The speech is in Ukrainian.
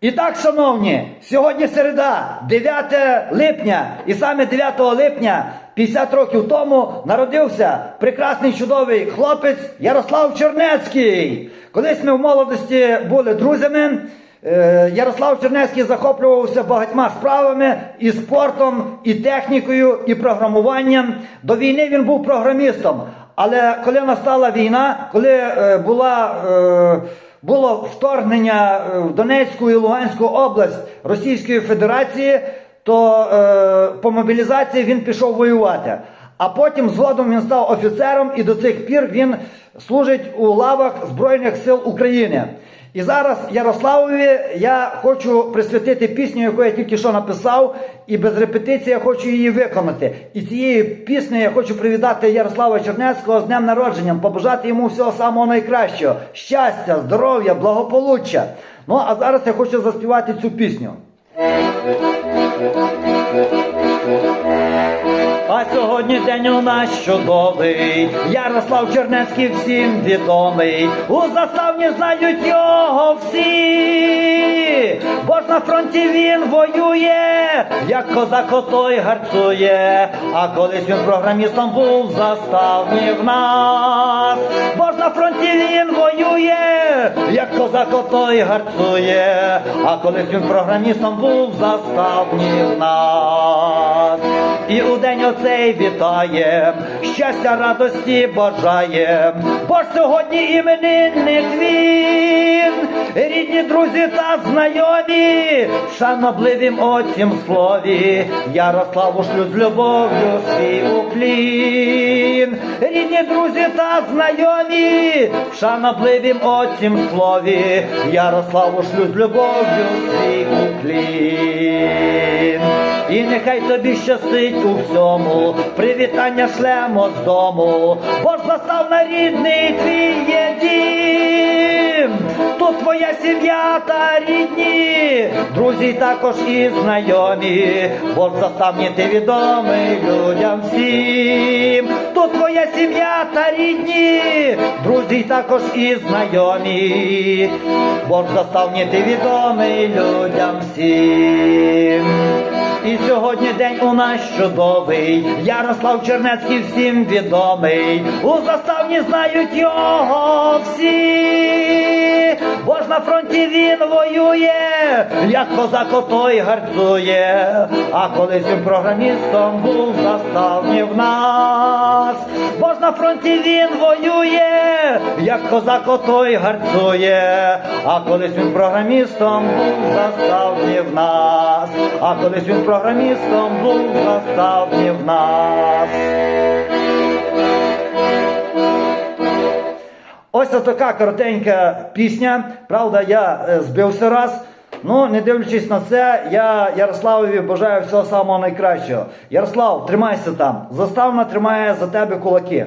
І так, шановні, сьогодні середа, 9 липня, і саме 9 липня, 50 років тому, народився прекрасний чудовий хлопець Ярослав Чернецький. Колись ми в молодості були друзями. Е, Ярослав Чернецький захоплювався багатьма справами і спортом, і технікою, і програмуванням. До війни він був програмістом. Але коли настала війна, коли е, була. Було вторгнення е, в Донецьку і Луганську область Російської Федерації, то е, по мобілізації він пішов воювати. А потім згодом він став офіцером і до цих пір він служить у лавах Збройних сил України. І зараз Ярославові я хочу присвятити пісню, яку я тільки що написав, і без репетиції я хочу її виконати. І цією піснею я хочу привітати Ярослава Чернецького з днем народженням, побажати йому всього самого найкращого, щастя, здоров'я, благополуччя. Ну а зараз я хочу заспівати цю пісню. Сьогодні день у нас чудовий, Ярослав Чернецький всім відомий. У заставні знають його всі, бо ж на фронті він воює, як козак отой гарцує. А колись він програмістом був заставні в нас, бо ж на фронті він воює, як козак отой гарцує. А колись він програмістом був заставні в нас. І у день оцей вітаєм, щастя, радості бажаєм, бо ж сьогодні іменинник він, рідні друзі та знайомі, шанобливім оцім слові, Ярославу шлю з любов'ю свій уклін, рідні друзі та знайомі, шанобливім оцім слові, Ярославу шлю з любов'ю свій уклін. Нехай тобі щастить у всьому, привітання шлемо з дому, бо ж застав на рідний твій дім. Тут твоя сім'я та рідні, друзі також і знайомі, бо ж заставні ти відомий людям всім. Тут твоя сім'я та рідні, друзі також і знайомі, бо ж заставні ти відомий людям всім. І сьогодні день у нас чудовий, Ярослав Чернецький всім відомий. У заставні знають його всі, бо ж на фронті він воює, як козак отой гарцує. А колись він програмістом був заставні в нас, фронті він воює, як козак отой гарцує. А колись він програмістом був заставні в нас, а колись він програмістом був заставні в нас. Ось така коротенька пісня. Правда, я е, збився раз. Ну, не дивлячись на це, я Ярославові бажаю всього самого найкращого. Ярослав, тримайся там. Заставна тримає за тебе кулаки.